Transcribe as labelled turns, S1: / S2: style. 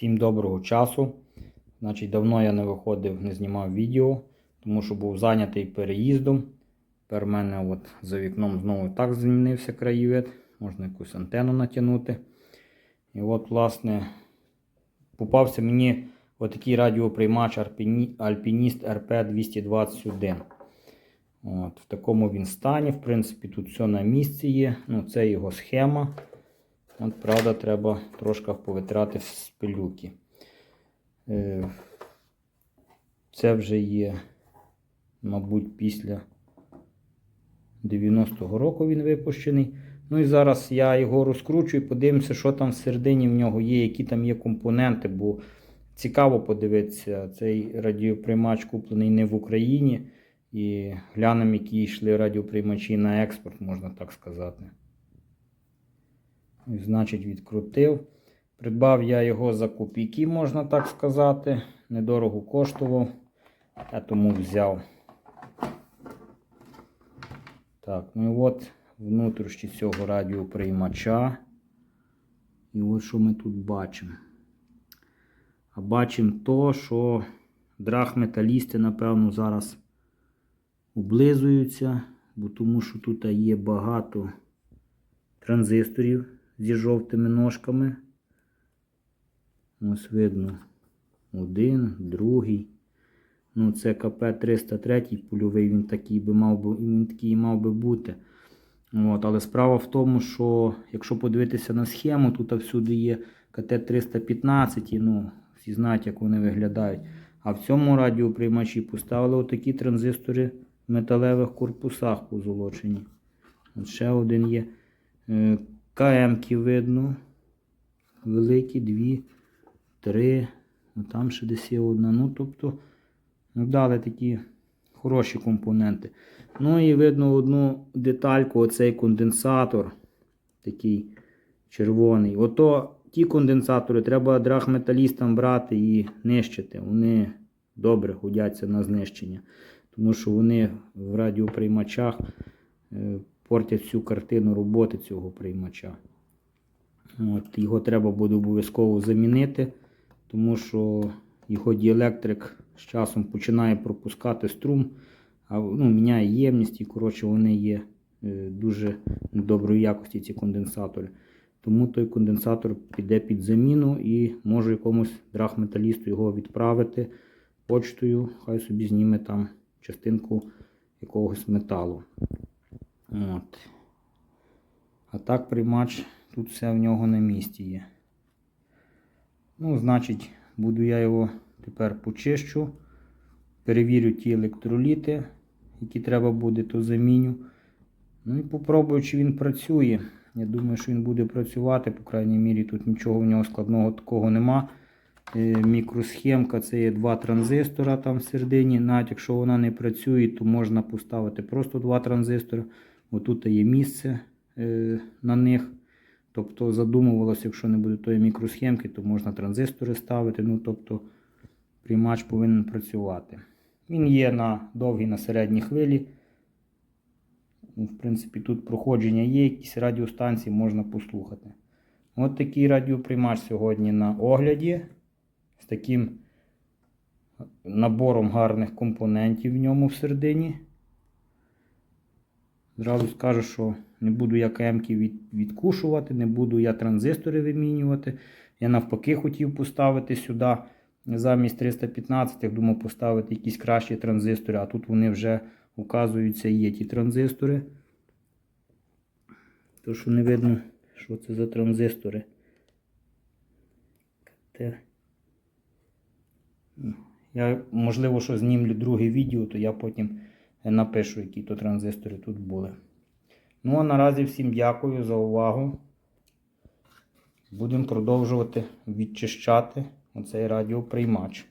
S1: Всім доброго часу. Значить, давно я не виходив, не знімав відео, тому що був зайнятий переїздом. Тепер в мене от за вікном знову так змінився краєвид. Можна якусь антенну натягнути. І от, власне, попався мені отакий радіоприймач Alpini- Alpinist RP221. От, в такому він стані. В принципі, тут все на місці є. Ну, це його схема. От, правда, треба трошки повитрати з пилюки. Е, Це вже є, мабуть, після 90-го року він випущений. Ну і зараз я його розкручую подивимося, що там всередині в нього є, які там є компоненти, бо цікаво подивитися. Цей радіоприймач куплений не в Україні. І глянемо, які йшли радіоприймачі на експорт, можна так сказати. Значить, відкрутив. Придбав я його за копійки, можна так сказати. Недорого коштував. Я тому взяв. Так, ну і от внутрішні цього радіоприймача. І от що ми тут бачимо. А бачимо то, що драгметалісти, напевно, зараз облизуються, бо тому що тут є багато транзисторів зі жовтими ножками. Ось видно один, другий. Ну, це КП-303 польовий, він такий би мав би, він такий мав би бути. От, але справа в тому, що якщо подивитися на схему, тут всюди є КТ-315, ну, всі знають, як вони виглядають. А в цьому радіоприймачі поставили отакі транзистори в металевих корпусах позолочені. От ще один є. КМ-ки видно. Великі, дві, три. Ну, там ще десь є одна. Ну, тобто, ну, дали такі хороші компоненти. Ну і видно одну детальку, оцей конденсатор. Такий червоний. Ото ті конденсатори треба драгметалістам брати і нищити. Вони добре годяться на знищення. Тому що вони в радіоприймачах е, портять всю картину роботи цього приймача. От, його треба буде обов'язково замінити, тому що його діелектрик з часом починає пропускати струм, а ну, міняє ємність і коротше, вони є е, дуже доброї якості, ці конденсатори. Тому той конденсатор піде під заміну і можу якомусь драгметалісту його відправити почтою, хай собі зніме там частинку якогось металу. От. А так приймач, тут все в нього на місці є. Ну, значить, буду я його тепер почищу. Перевірю ті електроліти, які треба буде, то заміню. Ну і попробую, чи він працює. Я думаю, що він буде працювати, по крайній мірі, тут нічого в нього складного такого нема. Е, Мікросхемка це є два транзистора там всередині. Навіть якщо вона не працює, то можна поставити просто два транзистори. Отут є місце е, на них. Тобто задумувалося, якщо не буде тої мікросхемки, то можна транзистори ставити. Ну, тобто приймач повинен працювати. Він є на довгій на середній хвилі. Ну, В принципі, тут проходження є, якісь радіостанції можна послухати. От такий радіоприймач сьогодні на огляді. З таким набором гарних компонентів в ньому всередині. Зразу скажу, що не буду я КМ-ки від, відкушувати, не буду я транзистори вимінювати. Я навпаки хотів поставити сюди замість 315 думав поставити якісь кращі транзистори, а тут вони вже указуються, є ті транзистори. То, що не видно, що це за транзистори. Я, можливо, що знімлю друге відео, то я потім напишу, які то транзистори тут були. Ну, а наразі всім дякую за увагу. Будемо продовжувати відчищати оцей радіоприймач.